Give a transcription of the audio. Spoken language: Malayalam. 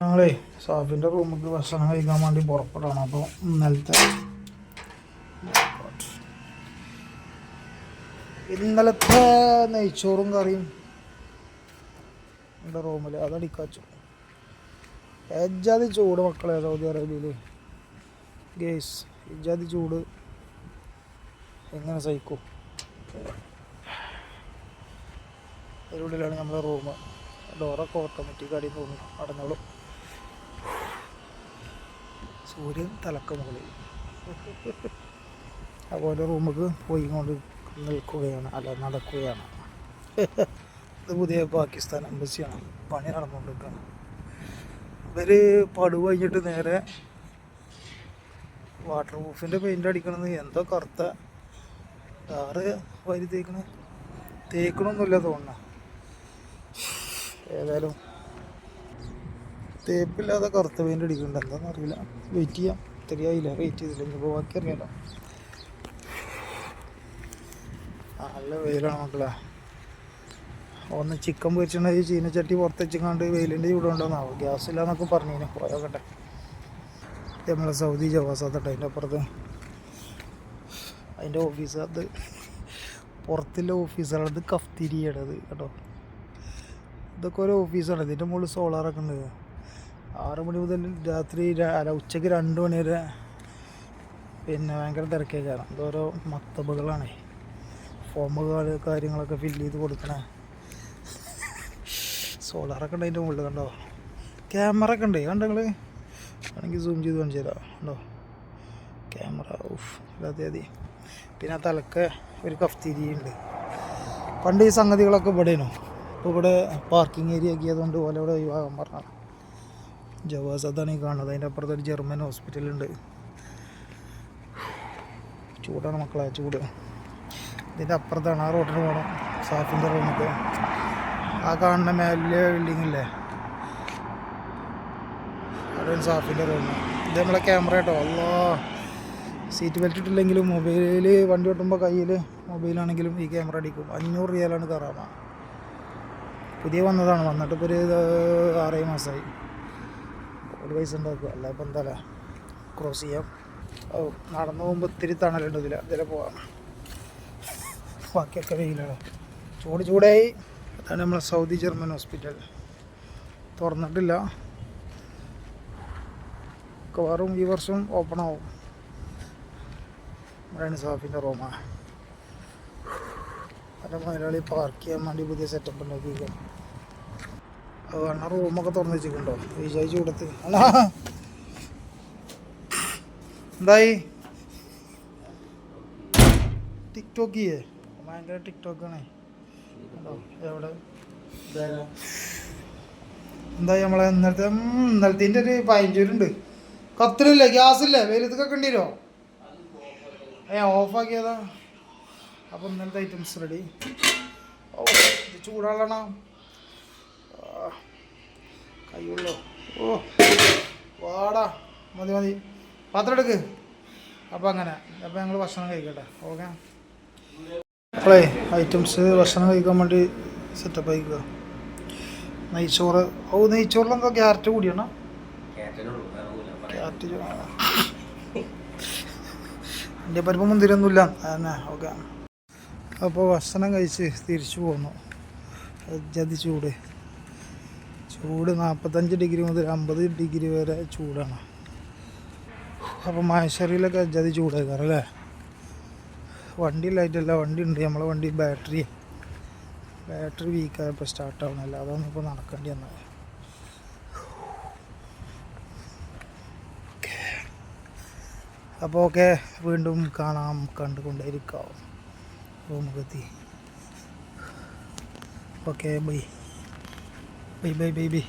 ഞങ്ങളേ സാഫിന്റെ റൂമിൽ ഭക്ഷണം കഴിക്കാൻ വേണ്ടി പുറപ്പെടാണ്. അപ്പോൾ ഇന്നലത്തെ ഇന്നലത്തെ നെയ്ച്ചോറും കറിയും എന്റെ റൂമിൽ അതടിക്കാച്ചു ഏജാതി ചൂട് മക്കളെ സൗദി അറേബ്യയിൽ ഗേസ് ഏജാതി ചൂട് എങ്ങനെ സഹിക്കും? അതിനുള്ളിലാണ് നമ്മുടെ റൂം ഡോറൊക്കെ ഓട്ടോമാറ്റിക് അടി തോന്നി അടഞ്ഞോളൂ. സൂര്യൻ തലക്ക മുകളിൽ. അതുപോലെ റൂമിക്ക് പോയി കൊണ്ട് നിൽക്കുകയാണ് അല്ല നടക്കുകയാണ്. ഇത് പുതിയ പാകിസ്ഥാൻ എംബസിയാണ് പണി നടന്നുകൊണ്ടിരിക്കുകയാണ്. ഇവർ പടു കഴിഞ്ഞിട്ട് നേരെ വാട്ടർ പ്രൂഫിന്റെ പെയിന്റ് അടിക്കണത് എന്തോ കറുത്ത ആറ് വരി തേക്കണ. തേക്കണമൊന്നുമില്ല തോന്നണ ഏതായാലും തേപ്പില്ലാതെ കറുത്ത പെയിന്റ് അടിക്കുന്നുണ്ട്. എന്താണെന്ന് അറിയില്ല. വെയിറ്റ് ചെയ്യാം. ശരിയായില്ല വെയിറ്റ് ചെയ്തില്ല ഇനിയിപ്പോൾ ബാക്കി അറിയാലോ. നല്ല വെയിലാണ് മക്കളെ. ഒന്ന് ചിക്കൻ പൊരിച്ചിട്ടുണ്ടെങ്കിൽ ചീനച്ചട്ടി പുറത്തെച്ചിങ്ങാണ്ട് വെയിലിന്റെ ചൂടുണ്ടോന്നാവും ഗ്യാസ് ഇല്ല ഇല്ലാന്നൊക്കെ പറഞ്ഞു പോയോക്കട്ടെ നമ്മളെ സൗദി ജവാസാത്തട്ടെ അതിന്റെ അപ്പുറത്ത്. അതിന്റെ ഓഫീസ് അത് പുറത്തുള്ള ഓഫീസുകളത് അത് കേട്ടോ. ഇതൊക്കെ ഒരു ഓഫീസാണ് ഇതിന്റെ മുകളിൽ സോളാറൊക്കെ ഉണ്ട്. ആറ് മണി മുതൽ രാത്രി അല്ല ഉച്ചയ്ക്ക് രണ്ട് മണി വരെ പിന്നെ ഭയങ്കര തിരക്കേ കാരണം ഇതോരോ മക്തബുകളാണ് ഫോമുകൾ കാര്യങ്ങളൊക്കെ ഫില്ല് ചെയ്ത് കൊടുക്കണേ. സോളാറൊക്കെ ഉണ്ട് അതിന്റെ മുകളിൽ കണ്ടോ? ക്യാമറ ഒക്കെ ഉണ്ട് കണ്ടോ നിങ്ങൾ വേണമെങ്കിൽ സൂം ചെയ്ത് കാണിച്ചു തരാം കണ്ടോ? ക്യാമറ ഉഫ് അതെ അതെ. പിന്നെ ആ തലക്ക് ഒരു കഫ്തിരി ഉണ്ട്. പണ്ട് ഈ സംഗതികളൊക്കെ ഇവിടെയാണോ ഇപ്പോൾ ഇവിടെ പാർക്കിംഗ് ഏരിയ ആക്കിയതുകൊണ്ട് പോലെ ഇവിടെ ഒഴിവാകാൻ പറഞ്ഞാണ് ജവാസ് അതാണ് ഈ കാണുന്നത്. അതിന്റെ അപ്പുറത്ത് ഒരു ജർമ്മൻ ഹോസ്പിറ്റലുണ്ട് ചൂടാണ് മക്കളെ ചൂട്. ഇതിന്റെ അപ്പുറത്താണ് ആ റോഡിന് പോകണം സാഫിന്റെ റൂമൊക്കെ ആ കാണുന്ന മേലെ ബിൽഡിംഗ് ഇല്ലേ? അതാണ് സാഫിന്റെ റൂം ഇത് നമ്മളെ ക്യാമറ കേട്ടോ. അല്ലോ സീറ്റ് ബെൽറ്റ് ഇട്ടില്ലെങ്കിലും മൊബൈലിൽ വണ്ടി ഓട്ടുമ്പോൾ കയ്യിൽ മൊബൈലാണെങ്കിലും ഈ ക്യാമറ അടിക്കും. അഞ്ഞൂറ് റിയാലാണ് കറാമ. പുതിയ വന്നതാണ്. വന്നിട്ട് ഇപ്പോൾ ഒരു ആറേ മാസമായി പൈസ ഉണ്ടാക്കുക. അല്ല ഇപ്പം എന്താ ക്രോസ് ചെയ്യാം. ഓ നടന്നു പോകുമ്പോൾ ഇത്തിരി തണലുണ്ട് ഇതിൽ ഇതിലെ പോവാം. ബാക്കിയൊക്കെ വെയിലാണ്. ചൂട് ചൂടായി. അതാണ് നമ്മളെ സൗദി ജർമ്മൻ ഹോസ്പിറ്റൽ തുറന്നിട്ടില്ല. മിക്കവാറും ഈ വർഷം ഓപ്പൺ ആവും. ഇവിടെയാണ് സാഫിന്റെ റൂമാണ് അതിന്റെ മുതലാളി പാർക്ക് ചെയ്യാൻ വേണ്ടി പുതിയ സെറ്റപ്പ് ഉണ്ടാക്കിയിരിക്കുക അത് അണ്ണ റൂമൊക്കെ തുറന്ന് വെച്ചിട്ടുണ്ടോ? വിചാരിച്ചു കൊടുത്ത്. അണ്ണാ എന്തായി? ടിക്ടോക്ക് ചെയ്യേ ഭയങ്കര ടിക്ടോക്കാണേ. കണ്ടോ? എവിടെ? എന്തായി നമ്മളെ? ഇന്നലത്തെ ഇന്നലത്തെ ഒരു പതിനഞ്ചൂരുണ്ട്. ഗ്യാസ് ഇല്ല വെയിലത്തൊക്കെ ഉണ്ടല്ലോ ഏ ഓഫാക്കിയതാ. അപ്പം ഇന്നലത്തെ ഐറ്റംസ് റെഡി. ഓ ചൂടാളണ കയ്യുള്ളോ. ഓ വാടാ. മതി മതി. പാത്രം എടുക്ക്. അപ്പം അങ്ങനെ. അപ്പം ഞങ്ങൾ ഭക്ഷണം കഴിക്കട്ടെ. ഓക്കെ? അപ്പോളേ ഐറ്റംസ് ഭക്ഷണം കഴിക്കാൻ വേണ്ടി സെറ്റപ്പ് ആയിക്കുക നെയ്ച്ചോറ്. ഓ നെയ്ച്ചോറിലെന്തോ ക്യാരറ്റ് കൂടിയാണ്? ക്യാരറ്റ് എന്റെ പരിപ്പ് മുന്തിരൊന്നുമില്ല അതന്നെ. ഓക്കെ. അപ്പോൾ ഭക്ഷണം കഴിച്ച് തിരിച്ചു പോന്നു. ജതി ചൂട് ചൂട് നാൽപ്പത്തഞ്ച് ഡിഗ്രി മുതൽ അമ്പത് ഡിഗ്രി വരെ ചൂടാണ്. അപ്പോൾ മായശ്ശേരിയിലൊക്കെ ജതി ചൂടാക്കാറ് അല്ലേ? വണ്ടി ലൈറ്റല്ല വണ്ടി ഉണ്ട്. നമ്മളെ വണ്ടി ബാറ്ററി ബാറ്ററി വീക്കായപ്പോൾ സ്റ്റാർട്ട് അതാണ് ഇപ്പോൾ നടക്കേണ്ടി വന്നത് അപ്പോൾ ഓക്കെ വീണ്ടും കാണാം. കണ്ടുകൊണ്ടേയിരിക്കാം. റൂമുക്കെത്തി okay bye bye bye bye bye